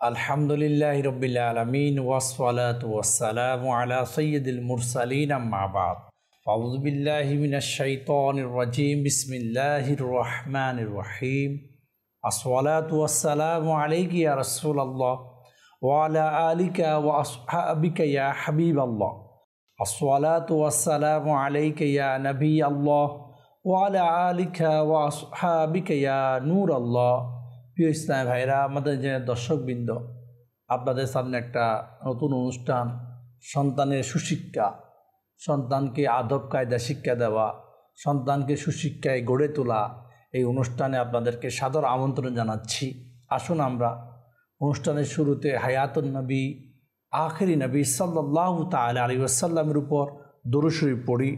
আলহামদুলিল্লাহ রবিল আলমিন ওয়াসলাত ওয়াসালাম আলা সৈয়দুল মুরসালিন আম্মাবাদ ফাউজবিল্লাহিমিনাশাইতানির বিসমিল্লাহির রহমানির রহিম আসসালাত ওয়াসালাম আলাইকি ইয়া রাসূলুল্লাহ ওয়ালা আলিকা ওয়া আসহাবিকা ইয়া হাবিবাল্লাহ আসসালাত ওয়াসালাম আলাইকা ইয়া নবী আল্লাহ ওয়ালা আলিকা ওয়া আসহাবিকা ইয়া নূর আল্লাহ প্রিয় ইসলাম ভাইরা, আমাদের যে দর্শকবৃন্দ, আপনাদের সামনে একটা নতুন অনুষ্ঠান, সন্তানের সুশিক্ষা, সন্তানকে আদব কায়দা শিক্ষা দেওয়া, সন্তানকে সুশিক্ষায় গড়ে তোলা, এই অনুষ্ঠানে আপনাদেরকে সাদর আমন্ত্রণ জানাচ্ছি। আসুন আমরা অনুষ্ঠানের শুরুতে হায়াতুন নবী, আখেরি নবী সাল্লাহ তাল আলী আসাল্লামের উপর দরুশরীফ পড়ি।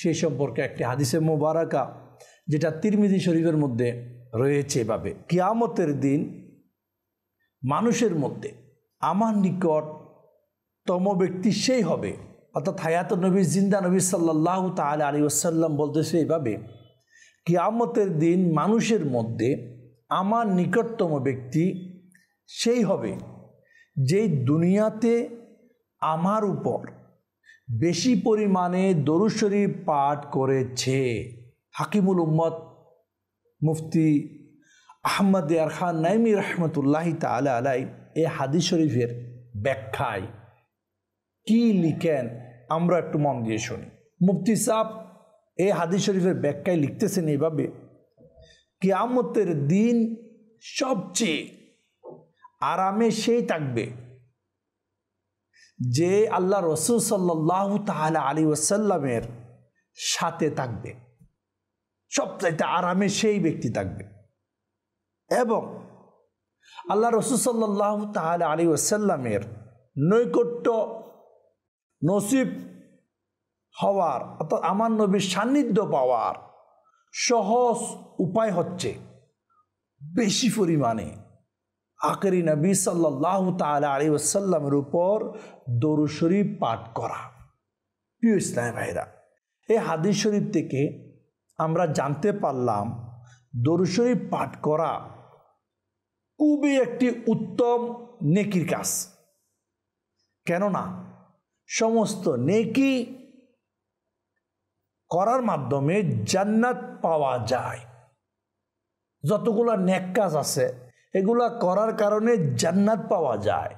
সেই সম্পর্কে একটি হাদিসে মোবারকা, যেটা তিরমিদি শরীফের মধ্যে রয়েছে এভাবে। কিয়ামতের দিন মানুষের মধ্যে আমার নিকট তম ব্যক্তি সেই হবে। অর্থাৎ হায়াত নবী, জিন্দা নবী সাল্লাহ তাল আলী আসাল্লাম বলতেছে এইভাবে কিয়ামতের দিন মানুষের মধ্যে আমার নিকটতম ব্যক্তি সেই হবে, যেই দুনিয়াতে আমার উপর বেশি পরিমাণে দরুশরী পাঠ করেছে। হাকিমুল উম্মত মুফতি আহমদ ইয়ার খান নাইমি রহমতুল্লাহ তালা আলাই এ হাদিস শরীফের ব্যাখ্যায় কি লিখেন, আমরা একটু মন দিয়ে শুনি। মুফতি সাহ এই হাদিস শরীফের ব্যাখ্যায় লিখতেছেন এইভাবে কিয়ামতের দিন সবচেয়ে আরামে সেই থাকবে যে আল্লাহ রসুল সাল্লাহ তাহলে আলী ওসাল্লামের সাথে থাকবে। সবচাইতে আরামে সেই ব্যক্তি থাকবে। এবং আল্লাহ রসুল সাল্লাহ তাহলে আলী ওসাল্লামের নৈকট্য নসিব হওয়ার অর্থাৎ আমার নবীর সান্নিধ্য পাওয়ার সহজ উপায় হচ্ছে বেশি পরিমাণে আখরি নবী সাল্লাহ তালা আলী ওসাল্লামের উপর দরু শরীফ পাঠ করা। প্রিয় ইসলাম ভাইরা, এই হাদিস শরীফ থেকে আমরা জানতে পারলাম দরু শরীফ পাঠ করা খুবই একটি উত্তম নেকির কাজ। কেননা সমস্ত নেকি করার মাধ্যমে জান্নাত পাওয়া যায়। যতগুলো নেক কাজ আছে, এগুলা করার কারণে জান্নাত পাওয়া যায়।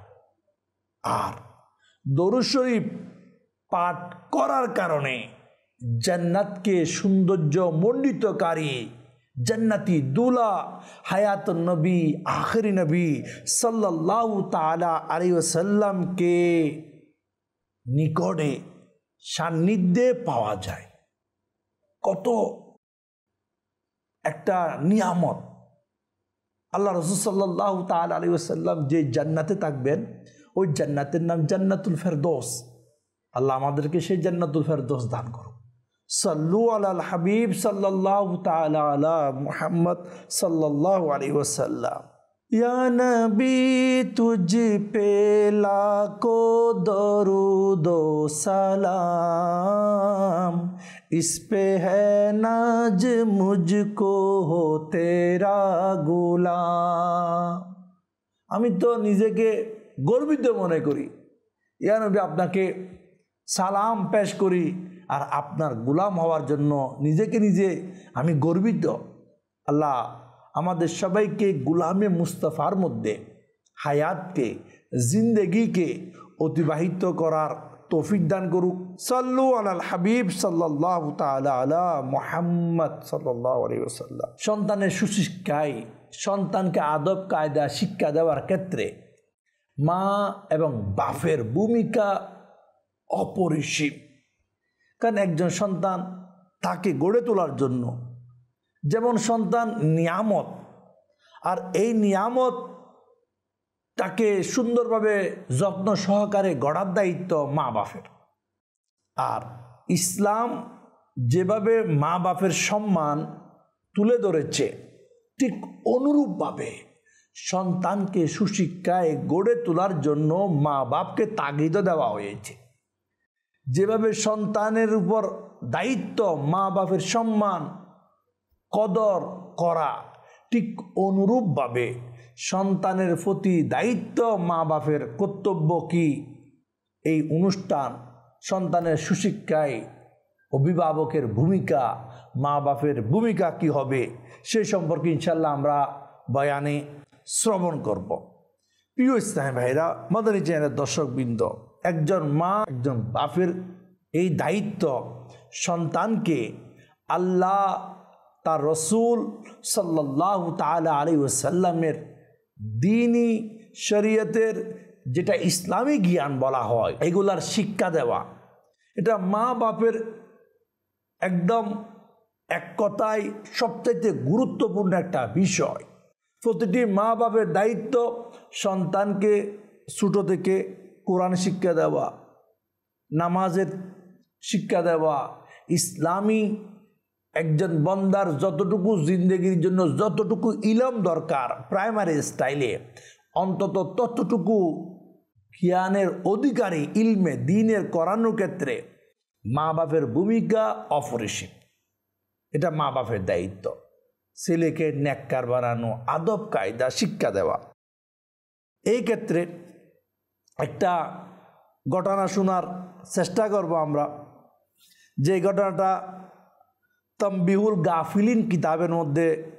আর দরু শরীফ পাঠ করার কারণে জান্নাতকে সৌন্দর্য মণ্ডিতকারী, জান্নাতি দুলা হায়াত নবী, আখরি নবী সাল্লাহ তালা আলী সাল্লামকে নিকটে সান্নিধ্যে পাওয়া যায়। কত একটা নিয়ামত। আল্লাহ রসুল সাল্লাহ তাল আলী সাল্লাম যে জান্নাতে থাকবেন, ওই জান্নাতের নাম জান্নাতুল ফেরদোস। আল্লাহ আমাদেরকে সেই জান্নাতুল ফেরদোস দান صلو علی الحبیب صلی اللہ تعالی علی محمد صلی اللہ علیہ وسلم۔ یا نبی، تجھ پہ لاکو درود و سلام۔ اس پہ ہے ناج، مجھ کو ہو تیرا غلام۔ ہمیں تو نیزے کے তো নিজেকে গর্বিত کری۔ یا نبی، اپنا کے سلام پیش کری۔ আর আপনার গুলাম হওয়ার জন্য নিজেকে নিজে আমি গর্বিত। আল্লাহ আমাদের সবাইকে গুলামে মুস্তফার মধ্যে, হায়াতকে, জিন্দেগিকে অতিবাহিত করার তৌফিক দান করুক। সাল্লু আলাল হাবিব সাল্লাহ তালা আলা মোহাম্মদ সাল্লাহ সন্তানের সুশিক্ষায়, সন্তানকে আদব, কায়দা, শিক্ষা দেওয়ার ক্ষেত্রে মা এবং বাফের ভূমিকা অপরিসীম। কারণ একজন সন্তান তাকে গড়ে তোলার জন্য? যেমন সন্তান নিয়ামত, আর এই নিয়ামত তাকে সুন্দরভাবে যত্ন সহকারে গড়ার দায়িত্ব মা বাপের। আর ইসলাম যেভাবে মা বাপের সম্মান তুলে ধরেছে, ঠিক অনুরূপভাবে সন্তানকে সুশিক্ষায় গড়ে তোলার জন্য মা বাপকে তাগিদ দেওয়া হয়েছে। যেভাবে সন্তানের উপর দায়িত্ব, মা বাপের সম্মান, কদর করা, ঠিক অনুরূপভাবে সন্তানের প্রতি দায়িত্ব, মা বাপের কর্তব্য কি? এই অনুষ্ঠান সন্তানের সুশিক্ষায় অভিভাবকের ভূমিকা, মা বাপের ভূমিকা কি হবে? সে সম্পর্কে ইনশাল্লাহ আমরা বয়ানে শ্রবণ করব। প্রিয় ইসলাম ভাইরা, মদনী চ্যানেলের দর্শকবৃন্দ একজন মা, একজন বাপের এই দায়িত্ব সন্তানকে আল্লাহ তার রসুল সাল্লাহ তালা আলী ওসাল্লামের দিনই শরীয়তের যেটা ইসলামী জ্ঞান বলা হয়, এগুলার শিক্ষা দেওয়া। এটা মা বাপের একদম এক কথায় সবচাইতে গুরুত্বপূর্ণ একটা বিষয়। প্রতিটি মা বাপের দায়িত্ব সন্তানকে ছোটো থেকে কোরআন শিক্ষা দেওয়া, নামাজের শিক্ষা দেওয়া, ইসলামী একজন বন্দার যতটুকু জিন্দগির জন্য যতটুকু ইলম দরকার প্রাইমারি স্টাইলে, অন্তত ততটুকু জ্ঞানের অধিকারী ইলমে দিনের করানোর ক্ষেত্রে মা বাপের ভূমিকা অপরিসীম। এটা মা বাপের দায়িত্ব। ছেলেকে ন্যাক্কার বানানো, আদব কায়দা, শিক্ষা দেওয়া। এই ক্ষেত্রে একটা ঘটনা শোনার চেষ্টা করব আমরা। যে ঘটনাটা তম্বিহুল গাফিলিন কিতাবের মধ্যে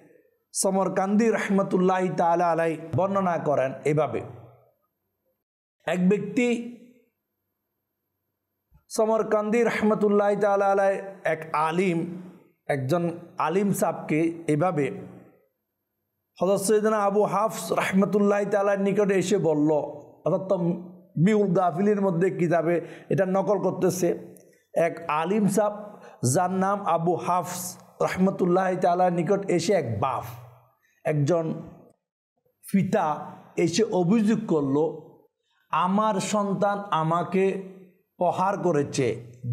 সমরকান্দি রহমতুল্লাহ তালা আলাই বর্ণনা করেন এভাবে। এক ব্যক্তি সমরকান্দি রহমতুল্লাহ তালা আলাই এক আলিম, একজন আলিম সাহকে এভাবে হজরত সৈদানা আবু হাফস রহমতুল্লাহ তালার নিকটে এসে বলল অর্থাৎ বিউল গাফিলির মধ্যে কিতাবে এটা নকল করতেছে। এক আলিম সাহ, যার নাম আবু হাফস রহমতুল্লাহ তালার নিকট এসে এক বাপ একজন পিতা এসে অভিযোগ করল, আমার সন্তান আমাকে প্রহার করেছে,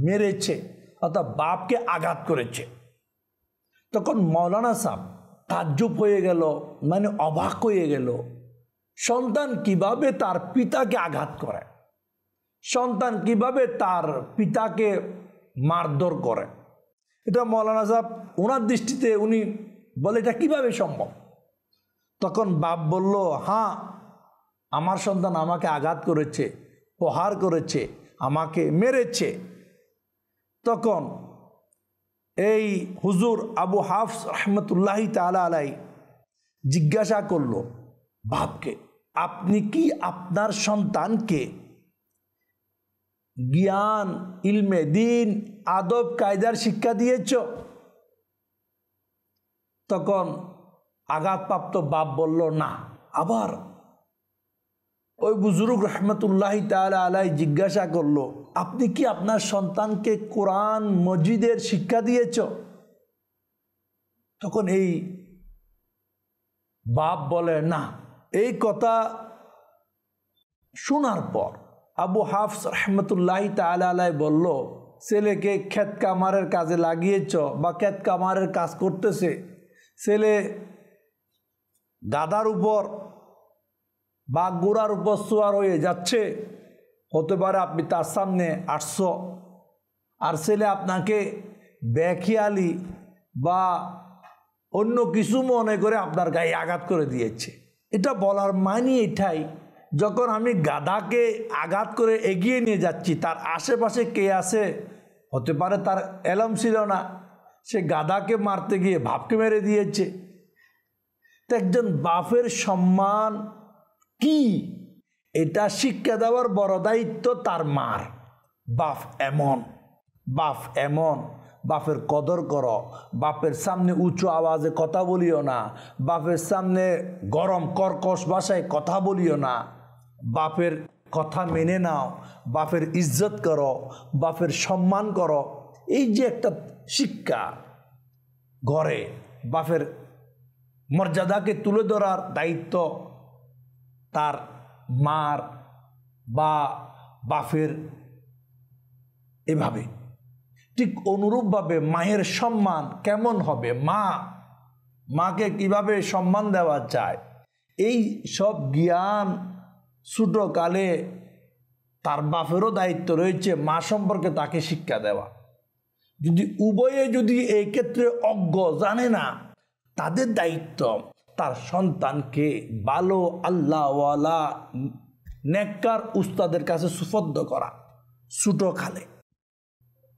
মেরেছে, অর্থাৎ বাপকে আঘাত করেছে। তখন মৌলানা সাহ তাজ্জুব হয়ে গেল মানে অবাক হয়ে গেল। সন্তান কীভাবে তার পিতাকে আঘাত করে? সন্তান কীভাবে তার পিতাকে মারধর করে? এটা মৌলানা সাহেব ওনার দৃষ্টিতে উনি বলে, এটা কীভাবে সম্ভব? তখন বাপ বলল হ্যাঁ আমার সন্তান আমাকে আঘাত করেছে, প্রহার করেছে, আমাকে মেরেছে। তখন এই হুজুর আবু হাফস রহমতুল্লাহি তালা আলাই জিজ্ঞাসা করল বাপকে। আপনি কি আপনার সন্তানকে জ্ঞান, ইলমে দিন, আদব, কায়দার শিক্ষা দিয়েছ? তখন আঘাতপ্রাপ্ত বাপ বলল, না, আবার। ওই বুজুরুক রহমতুল্লাহ তালা আলাই জিজ্ঞাসা করল, আপনি কি আপনার সন্তানকে কোরআন মসজিদের শিক্ষা দিয়েছ? তখন এই বাপ বলে, না। এই কথা শোনার পর আবু হাফস রহমতুল্লাহ তালা আলাই বলল, ছেলেকে ক্ষেত কামারের কাজে লাগিয়েছ বা ক্ষেত কামারের কাজ করতেছে? ছেলে গাদার উপর বা গোড়ার উপর সোয়ার হয়ে যাচ্ছে? হতে পারে আপনি তার সামনে আটশো আর ছেলে আপনাকে বেখিয়ালি বা অন্য কিছু মনে করে আপনার গায়ে আঘাত করে দিয়েছে। এটা বলার মানি এটাই, যখন আমি গাধাকে আঘাত করে এগিয়ে নিয়ে যাচ্ছি, তার আশেপাশে কে আছে? হতে পারে তার এলম ছিল না। সে গাধাকে মারতে গিয়ে ভাবকে মেরে দিয়েছে। তো একজন বাপের সম্মান কি? এটা শিক্ষা দেওয়ার বড় দায়িত্ব তার মার। বাপ এমন বাপ এমন। বাপের কদর করো, বাপের সামনে উঁচু আওয়াজে কথা বলিও না, বাপের সামনে গরম কর্কশ ভাষায় কথা বলিও না। বাপের কথা মেনে নাও, বাপের ইজ্জত করো, বাপের সম্মান করো। এই যে একটা শিক্ষা ঘরে, বাপের মর্যাদাকে তুলে ধরার দায়িত্ব তার মার বা বাফের এভাবে। ঠিক অনুরূপভাবে মায়ের সম্মান কেমন হবে? মা, মাকে কীভাবে সম্মান দেওয়া যায়? এই সব জ্ঞান ছোটোকালে তার বাপেরও দায়িত্ব রয়েছে মা সম্পর্কে তাকে শিক্ষা দেওয়া। যদি উভয়ে যদি এই ক্ষেত্রে অজ্ঞ জানে না, তাদের দায়িত্ব তার সন্তানকে ভালো আল্লাহওয়ালা, নেককার উস্তাদের কাছে সুফদ্দ করা ছোটো খালে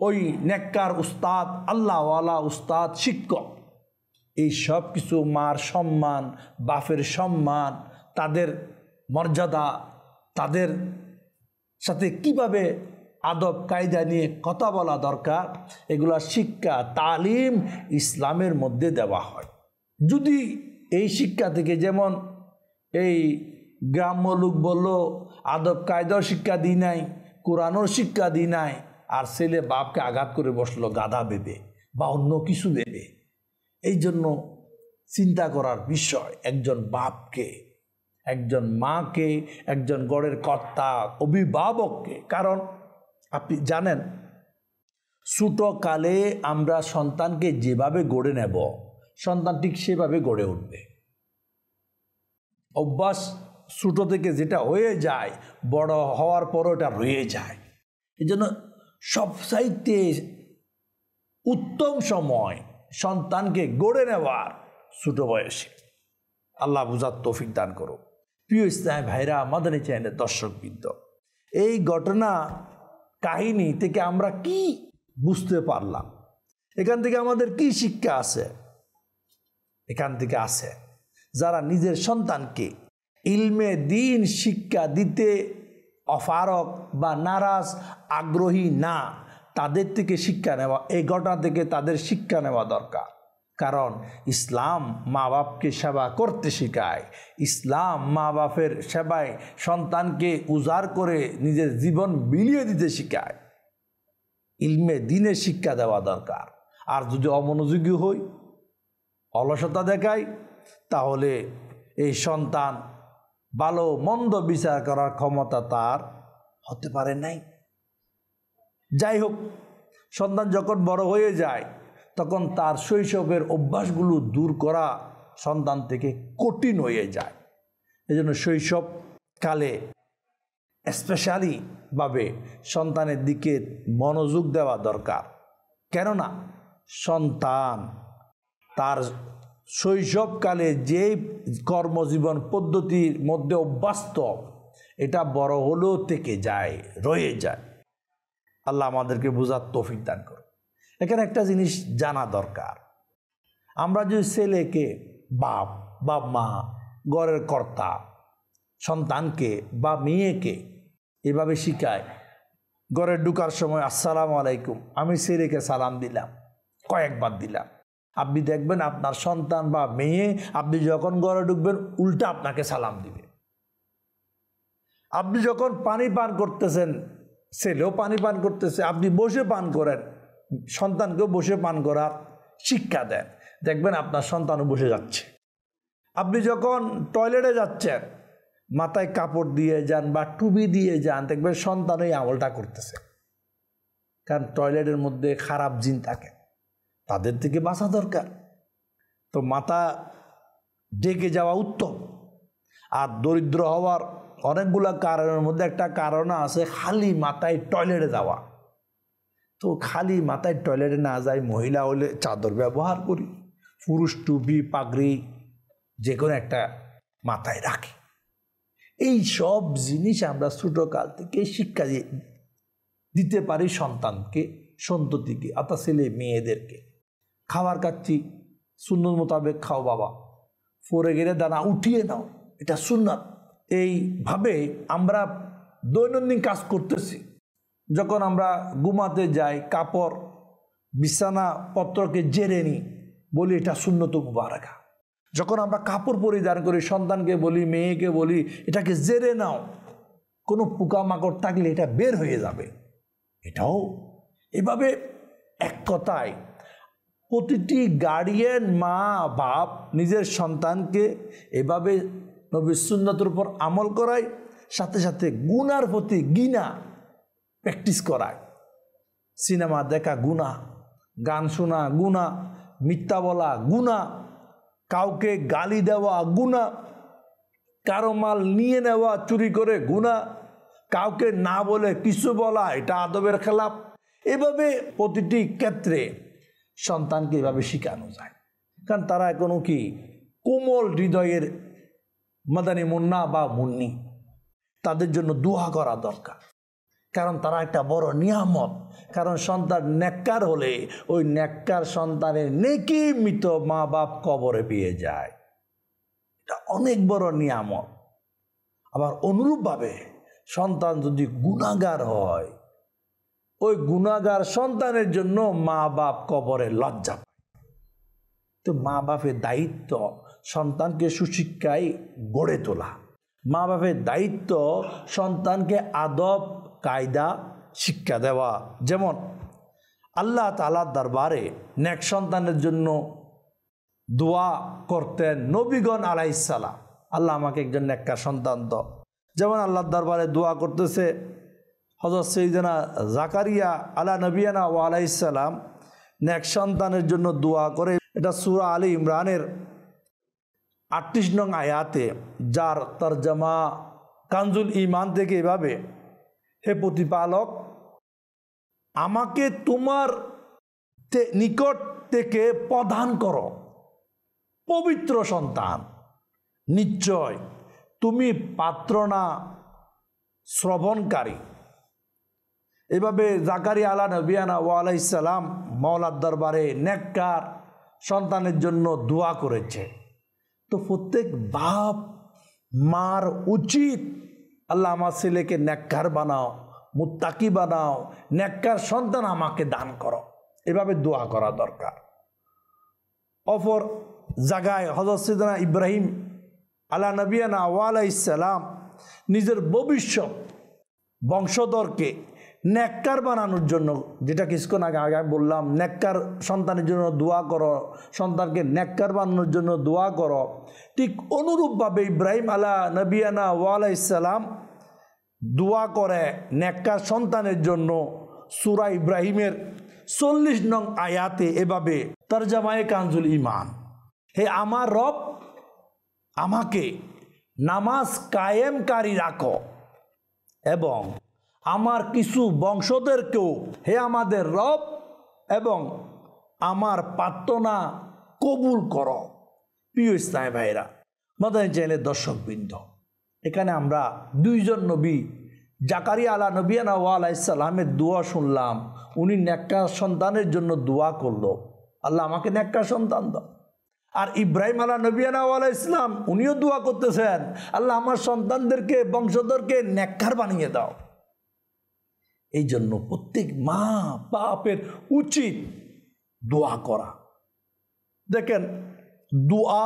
ওই নেককার উস্তাদ, আল্লাহওয়ালা উস্তাদ, শিক্ষক। এই সব কিছু মার সম্মান, বাপের সম্মান, তাদের মর্যাদা, তাদের সাথে কীভাবে আদব, কায়দা নিয়ে কথা বলা দরকার, এগুলা শিক্ষা, তালিম ইসলামের মধ্যে দেওয়া হয়। যদি এই শিক্ষা থেকে যেমন এই গ্রাম্য লোক বলল, আদব, কায়দাও শিক্ষা দিই নাই, কোরআনও শিক্ষা দিই নাই আর ছেলে বাপকে আঘাত করে বসল, গাধা ভেবে বা অন্য কিছু ভেবে এই জন্য চিন্তা করার বিষয়, একজন বাপকে, একজন মাকে, একজন গড়ের কর্তা, অভিভাবককে। কারণ আপনি জানেন, ছোটকালে আমরা সন্তানকে যেভাবে গড়ে নেব, সন্তান ঠিক সেভাবে গড়ে উঠবে। অভ্যাস ছোটো থেকে যেটা হয়ে যায়, বড় হওয়ার পরও এটা রয়ে যায়। এই জন্য সবসাইতে উত্তম সময় সন্তানকে গড়ে নেওয়ার ছোট বয়সে। আল্লাহ বুঝার তৌফিক দান করো প্রিয় ইসলাম ভাইরা, আমাদের চ্যানেলের দর্শকবৃন্দ, এই ঘটনা, কাহিনী থেকে আমরা কি বুঝতে পারলাম? এখান থেকে আমাদের কি শিক্ষা আছে? এখান থেকে আছে, যারা নিজের সন্তানকে ইলমে দিন শিক্ষা দিতে অফারক বা নারাজ, আগ্রহী না, তাদের থেকে শিক্ষা নেওয়া, এই ঘটনা থেকে তাদের শিক্ষা নেওয়া দরকার। কারণ ইসলাম মা বাপকে সেবা করতে শেখায়। ইসলাম মা বাপের সেবায় সন্তানকে উজাড় করে নিজের জীবন বিলিয়ে দিতে শেখায়। ইলমে দিনে শিক্ষা দেওয়া দরকার। আর যদি অমনোযোগী হই, অলসতা দেখায় তাহলে এই সন্তান ভালো, মন্দ বিচার করার ক্ষমতা তার হতে পারে নাই। যাই হোক, সন্তান যখন বড় হয়ে যায়, তখন তার শৈশবের অভ্যাসগুলো দূর করা সন্তান থেকে কঠিন হয়ে যায়। এজন্য শৈশবকালে স্পেশালিভাবে সন্তানের দিকে মনোযোগ দেওয়া দরকার। কেননা সন্তান তার শৈশবকালে যে কর্মজীবন পদ্ধতির মধ্যে অভ্যস্ত, এটা বড় হলেও থেকে যায়, রয়ে যায়। আল্লাহ আমাদেরকে বোঝার তৌফিক দান করো এখানে একটা জিনিস জানা দরকার। আমরা যদি ছেলেকে বাপ বা মা গড়ের কর্তা, সন্তানকে বা মেয়েকে এভাবে শিখায়, ঘরে ঢুকার সময়, আসসালামু আলাইকুম, আমি ছেলেকে সালাম দিলাম, কয়েকবার দিলাম। আপনি দেখবেন আপনার সন্তান বা মেয়ে, আপনি যখন ঘরে ঢুকবেন, উল্টা আপনাকে সালাম দিবে। আপনি যখন পানি পান করতেছেন, ছেলেও পানি পান করতেছে, আপনি বসে পান করেন, সন্তানকেও বসে পান করার শিক্ষা দেন। দেখবেন আপনার সন্তানও বসে যাচ্ছে। আপনি যখন টয়লেটে যাচ্ছেন, মাথায় কাপড় দিয়ে যান বা টুপি দিয়ে যান, দেখবেন সন্তান ওই আমলটা করতেছে। কারণ টয়লেটের মধ্যে খারাপ জিন থাকে। তাদের থেকে বাঁচা দরকার। তো মাথা ডেকে যাওয়া উত্তম। আর দরিদ্র হওয়ার অনেকগুলো কারণের মধ্যে একটা কারণ আছে খালি মাথায় টয়লেটে যাওয়া। তো খালি মাথায় টয়লেটে না যাই মহিলা হলে চাদর ব্যবহার করি, পুরুষ টুপি, পাগড়ি যে কোনো একটা মাথায় রাখি। এই সব জিনিস আমরা ছোটোকাল থেকে শিক্ষা দিতে পারি সন্তানকে, সন্ততিকে, অর্থাৎ ছেলে মেয়েদেরকে। খাবার খাচ্ছি শূন্য মোতাবেক খাও বাবা। পরে গেলে দানা উঠিয়ে নাও, এটা সুন্নাত। এইভাবে আমরা দৈনন্দিন কাজ করতেছি। যখন আমরা ঘুমাতে যাই, কাপড় বিছানা পত্রকে জেরে নিই, বলি এটা শূন্যত মুবারাকা। যখন আমরা কাপড় পরিধান করি, সন্তানকে বলি, মেয়েকে বলি, এটাকে জেরে নাও। কোনো পোকামাকড় থাকলে এটা বের হয়ে যাবে। এটাও। এভাবে এক কথায় প্রতিটি গার্ডিয়ান, মা, বাপ নিজের সন্তানকে এভাবে নবী সুন্নতের উপর আমল করায়, সাথে সাথে গুনার প্রতি গিনা প্র্যাকটিস করায়। সিনেমা দেখা গুণা গান শোনা গুণা মিথ্যা বলা গুণা কাউকে গালি দেওয়া গুণা কারও মাল নিয়ে নেওয়া, চুরি করে গুণা কাউকে না বলে কিছু বলা, এটা আদবের খেলাপ। এভাবে প্রতিটি ক্ষেত্রে সন্তানকে এভাবে শেখানো যায়। কারণ তারা এখনও কি কোমল হৃদয়ের মাদানী মুন্না বা মুন্নি। তাদের জন্য দোয়া করা দরকার। কারণ তারা একটা বড় নিয়ামত। কারণ সন্তান নেককার হলে ওই নেককার সন্তানের নেকি মৃত মা বাপ কবরে পেয়ে যায়। এটা অনেক বড় নিয়ামত। আবার অনুরূপভাবে সন্তান যদি গুণাগার হয় ওই গুণাগার সন্তানের জন্য মা বাপ কবরে লজ্জা পায়। তো মা বাপের দায়িত্ব সন্তানকে সুশিক্ষায় গড়ে তোলা। মা বাপের দায়িত্ব সন্তানকে আদব, কায়দা, শিক্ষা দেওয়া। যেমন আল্লাহ তালার দরবারে নেক সন্তানের জন্য দোয়া করতেন নবীগণ আলাইসালাম আল্লাহ আমাকে একজন নেককার সন্তান দ যেমন আল্লাহর দরবারে দোয়া করতেছে হজরত সৈদানা জাকারিয়া আলা নবিয়ানা ও আলাইসালাম নেক সন্তানের জন্য দোয়া করে। এটা সুরা আলী ইমরানের আটত্রিশ নং আয়াতে, যার তার জামা কানজুল ইমান থেকে এভাবে, হে প্রতিপালক, আমাকে তোমার নিকট থেকে প্রদান করো, পবিত্র সন্তান। নিশ্চয় তুমি পাত্রনা শ্রবণকারী। এভাবে জাকারি আলা নবিয়ানা ও আলাইসালাম মৌলার দরবারে নেককার সন্তানের জন্য দোয়া করেছে। তো প্রত্যেক বাপ মার উচিত, আল্লাহ আমার ছেলেকে নেককার বানাও, মুত্তাকি বানাও, নেককার সন্তান আমাকে দান করো। এভাবে দোয়া করা দরকার। অপর জাগায় হজরত সিদ্দানা ইব্রাহিম আল্লাহ নবিয়ানা ওয়ালা ইসালাম নিজের ভবিষ্যৎ বংশধরকে নেককার বানানোর জন্য, যেটা কিছুক্ষণ আগে আগে বললাম, নেককার সন্তানের জন্য দোয়া করো, সন্তানকে নেককার বানানোর জন্য দোয়া করো। ঠিক অনুরূপভাবে ইব্রাহিম আলা নবিয়ানা ওয়ালা ইসালাম দোয়া করে নেককার সন্তানের জন্য সুরা ইব্রাহিমের চল্লিশ নং আয়াতে এভাবে তরজামায়ে কাঞ্জুল ইমান হে আমার রব, আমাকে নামাজ কায়েমকারী রাখো এবং আমার কিছু বংশদেরকেও হে আমাদের রব এবং আমার প্রার্থনা কবুল কর। প্রিয় ইসলাম ভাইরা মাদানী চ্যানেলের দর্শকবৃন্দ, এখানে আমরা দুইজন নবী জাকারি আলা নবিয়ানা ওয়াল ইসালামের দোয়া শুনলাম। উনি নেককার সন্তানের জন্য দোয়া করল। আল্লাহ আমাকে নেককার সন্তান দাও। আর ইব্রাহিম আলা নবিয়ানা ওয়ালা ইসলাম উনিও দোয়া করতেছেন, আল্লাহ আমার সন্তানদেরকে, বংশধরকে নেককার বানিয়ে দাও। এই জন্য প্রত্যেক মা বাপের উচিত দোয়া করা। দেখেন, দোয়া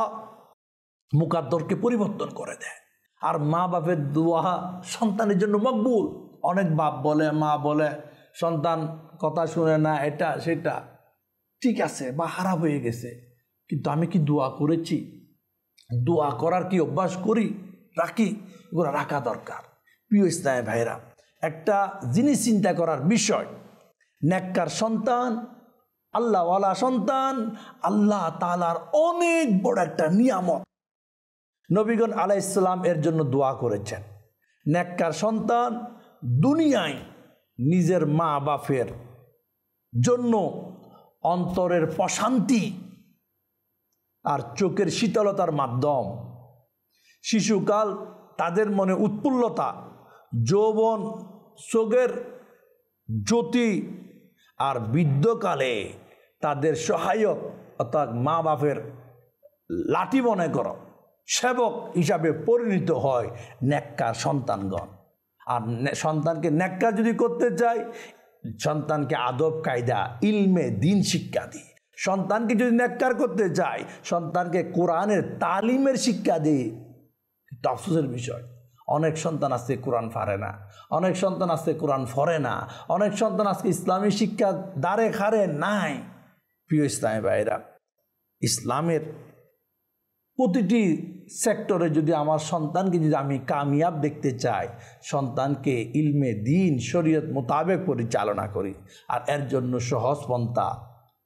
মুকাদ্দরকে পরিবর্তন করে দেয়। আর মা বাপের দোয়া সন্তানের জন্য মকবুল। অনেক বাপ বলে, মা বলে, সন্তান কথা শুনে না, এটা সেটা। ঠিক আছে, বা হারাপ হয়ে গেছে, কিন্তু আমি কি দোয়া করেছি? দোয়া করার কি অভ্যাস করি? রাখি, এগুলো রাখা দরকার। প্রিয় ইসলাম ভাইরা একটা জিনিস চিন্তা করার বিষয়। নেককার সন্তান, আল্লাহওয়ালা সন্তান, আল্লাহ তালার অনেক বড় একটা নিয়ামত। নবীগণ আলাহ ইসলাম এর জন্য দোয়া করেছেন। নেককার সন্তান দুনিয়ায় নিজের মা বাপের জন্য অন্তরের প্রশান্তি আর চোখের শীতলতার মাধ্যম। শিশুকাল তাদের মনে উৎফুল্লতা যৌবন চোখের জ্যোতি আর বৃদ্ধকালে তাদের সহায়ক অর্থাৎ মা বাপের লাঠি মনে করো, সেবক হিসাবে পরিণত হয় নেককার সন্তানগণ। আর সন্তানকে নেককার যদি করতে চাই সন্তানকে আদব, কায়দা, ইলমে, দিন শিক্ষা দিই সন্তানকে যদি নেককার করতে চাই সন্তানকে কোরআনের তালিমের শিক্ষা দিই আফসোসের বিষয়। অনেক সন্তান আজকে কোরআন ফারে না, অনেক সন্তান আজকে কোরআন ফরে না, অনেক সন্তান আজকে ইসলামী শিক্ষা দাঁড়ে খারে নাই। প্রিয় ইসলামী ভাইরা ইসলামের প্রতিটি সেক্টরে যদি আমার সন্তানকে যদি আমি কামিয়াব দেখতে চাই, সন্তানকে ইলমে দিন, শরীয়ত মোতাবেক পরিচালনা করি, আর এর জন্য সহজ পন্থা,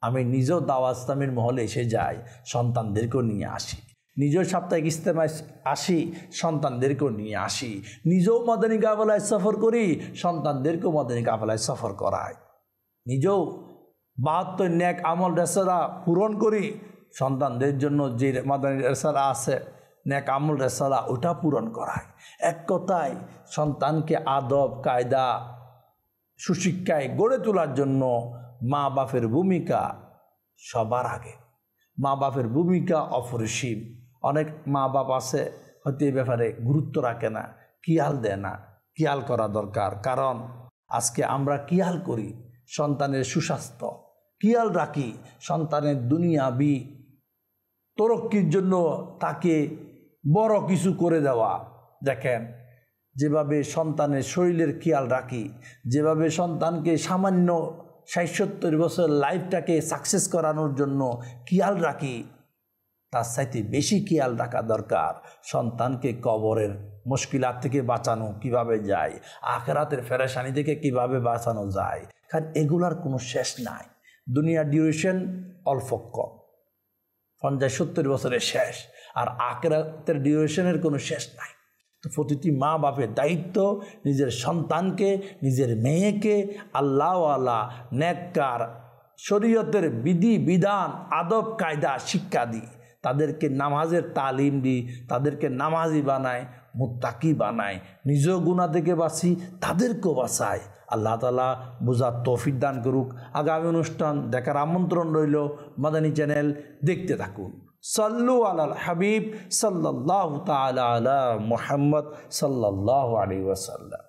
আমি নিজেও দাওয়া ইসলামের মহলে এসে যাই, সন্তানদেরকেও নিয়ে আসি। নিজেও সাপ্তাহিক ইস্তেমায় আসি, সন্তানদেরকেও নিয়ে আসি। নিজেও মদনী কাফলায় সফর করি, সন্তানদেরকেও মদনী কাফলায় সফর করাই। নিজেও বাহাত্তর ন্যাক আমল রেসারা পূরণ করি, সন্তানদের জন্য যে মাদানী রেসারা আছে ন্যাক আমল রেসালা ওটা পূরণ করায় এক কথায়, সন্তানকে আদব, কায়দা, সুশিক্ষায় গড়ে তোলার জন্য মা বাপের ভূমিকা সবার আগে। মা বাপের ভূমিকা অপরিসীম। অনেক মা বাপ আছে, হয়তো এই ব্যাপারে গুরুত্ব রাখে না। কিয়াল দেয় না? কিয়াল করা দরকার? কারণ আজকে আমরা কিয়াল করি? সন্তানের সুস্বাস্থ্য। কিয়াল রাখি? সন্তানের দুনিয়াবি তরক্কির জন্য তাকে বড় কিছু করে দেওয়া। দেখেন, যেভাবে সন্তানের শরীরের খেয়াল রাখি, যেভাবে সন্তানকে সামান্য ষাট বছর লাইফটাকে সাকসেস করানোর জন্য খেয়াল রাখি তার সাথে বেশি খেয়াল রাখা দরকার। সন্তানকে কবরের মুশকিলাত থেকে বাঁচানো কীভাবে যায়? আখেরাতের ফেরেশানি থেকে কীভাবে বাঁচানো যায়? কারণ এগুলার কোনো শেষ নাই। দুনিয়ার ডিউরেশন অল্প কম। পঞ্চাশ সত্তর বছরের শেষ। আর আখেরাতের ডিউরেশনের কোনো শেষ নাই। তো প্রতিটি মা বাপের দায়িত্ব নিজের সন্তানকে, নিজের মেয়েকে, আল্লাহওয়ালা, নেককার, শরীয়তের বিধি, বিধান, আদব, কায়দা, শিক্ষা দিই তাদেরকে নামাজের তালিম দিই, তাদেরকে নামাজি বানায়, মুত্তাকি বানায় নিজেও গুণা থেকে বাঁচি, তাদেরকেও বাঁচায়। আল্লাহ তালা বোঝার তৌফিক দান করুক। আগামী অনুষ্ঠান দেখার আমন্ত্রণ রইল মাদানী চ্যানেল। দেখতে থাকুন। সাল্লু আলাল হাবিব সাল্লাহ তালা আলা মোহাম্মদ সাল্লাহ আলী ওয়াসাল্লাম।